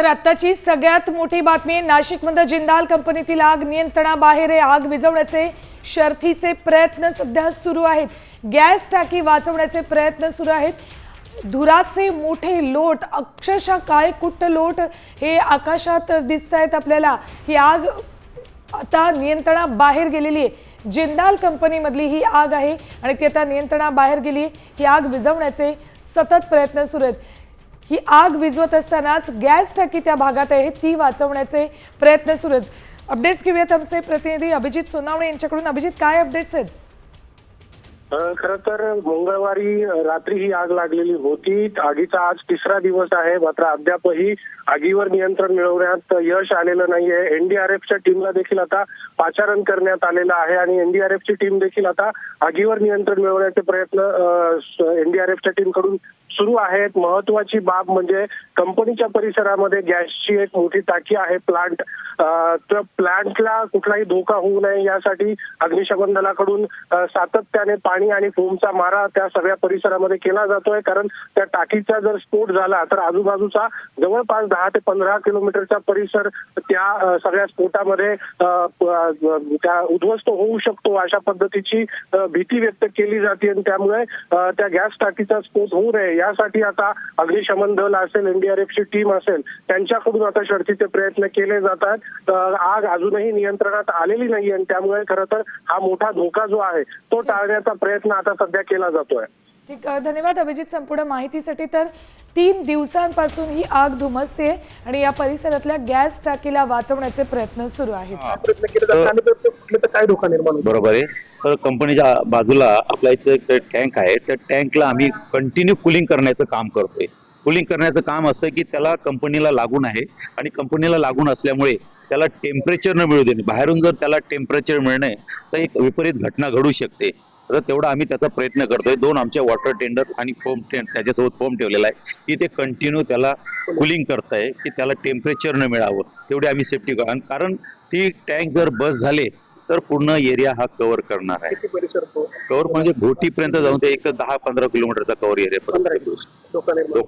तर आत्ताची सगळ्यात मोठी बातमी आहे नाशिकमध्ये जिंदाल कंपनीतील आग नियंत्रणाबाहेर आहे. आग विझवण्याचे शर्थीचे प्रयत्न सध्या सुरू आहेत. गॅस टाकी वाचवण्याचे प्रयत्न सुरू आहेत. धुराचे मोठे लोट अक्षरशः काय कुट्ट लोट हे आकाशात दिसत आहेत आपल्याला. ही आग आता नियंत्रणाबाहेर गेलेली आहे. जिंदाल कंपनीमधली ही आग आहे आणि ती आता नियंत्रणाबाहेर गेली ही आग विझवण्याचे सतत प्रयत्न सुरू आहेत. ही आग विझवत असतानाच गॅस टाकी त्या भागात आहे ती वाचवण्याचे प्रयत्न सुरू आहेत. अपडेट्स घेऊयात आमचे प्रतिनिधी अभिजित सोनावणे यांच्याकडून. अभिजित काय अपडेट्स आहेत? खर तर मंगळवारी रात्री ही आग लागलेली होती. आगीचा आज तिसरा दिवस आहे. मात्र अद्यापही आगीवर नियंत्रण मिळवण्यात यश आलेलं नाहीये. एनडीआरएफच्या टीमला देखील आता पाचारण करण्यात आलेलं आहे आणि एनडीआरएफची टीम देखील आता आगीवर नियंत्रण मिळवण्याचे प्रयत्न एनडीआरएफच्या टीमकडून सुरू आहेत. महत्वाची बाब म्हणजे कंपनीच्या परिसरामध्ये गॅसची एक मोठी टाकी आहे प्लांट त्या प्लांटला कुठलाही धोका होऊ नये यासाठी अग्निशमन दलाकडून सातत्याने पाणी आणि फोमचा मारा त्या सगळ्या परिसरामध्ये केला जातोय. कारण त्या टाकीचा जर स्फोट झाला तर आजूबाजूचा जवळपास दहा ते पंधरा किलोमीटरचा परिसर त्या सगळ्या स्फोटामध्ये त्या उद्ध्वस्त होऊ शकतो अशा पद्धतीची भीती व्यक्त केली जाते. आणि त्यामुळे त्या गॅस टाकीचा स्फोट होऊ नये यासाठी आता अग्निशमन दल असेल एनडीआरएफची टीम असेल त्यांच्याकडून आता शर्थीचे प्रयत्न केले जातात. आग अजूनही नियंत्रणात आलेली नाही आणि त्यामुळे खरं तर हा मोठा धोका जो आहे तो टाळण्याचा प्रयत्न आता सध्या केला जातोय. ठीक धन्यवाद अभिजित संपूर्ण माहितीसाठी. तर तीन दिवसांपासून ही आग धुमसते आणि या परिसरातल्या गॅस टाकीला वाचवण्याचे प्रयत्न सुरू आहेत. काय धोका निर्माण बरोबर आहे. तर कंपनीच्या बाजूला आपल्या इथं एक टँक आहे. त्या टँकला आम्ही कंटिन्यू कुलिंग करण्याचं काम करतोय. कुलिंग करण्याचं काम असं की त्याला कंपनीला लागून आहे आणि कंपनीला लागून असल्यामुळे त्याला टेम्परेचर न मिळू देणे बाहेरून जर त्याला टेम्परेचर मिळणे तर एक विपरीत घटना घडू शकते. तर तेवढा आम्ही त्याचा प्रयत्न करतोय. दोन आमच्या वॉटर टेंडर आणि फोम त्याच्यासोबत फोम ठेवलेला आहे. की ते कंटिन्यू त्याला कुलिंग करताय की त्याला टेम्परेचर न मिळावं तेवढी आम्ही सेफ्टी कारण ती टँक जर बस झाले तर पूर्ण एरिया हा कव्हर करणार आहे. कव्हर म्हणजे घोटीपर्यंत जाऊन ते एक दहा पंधरा किलोमीटरचा कव्हर एरिया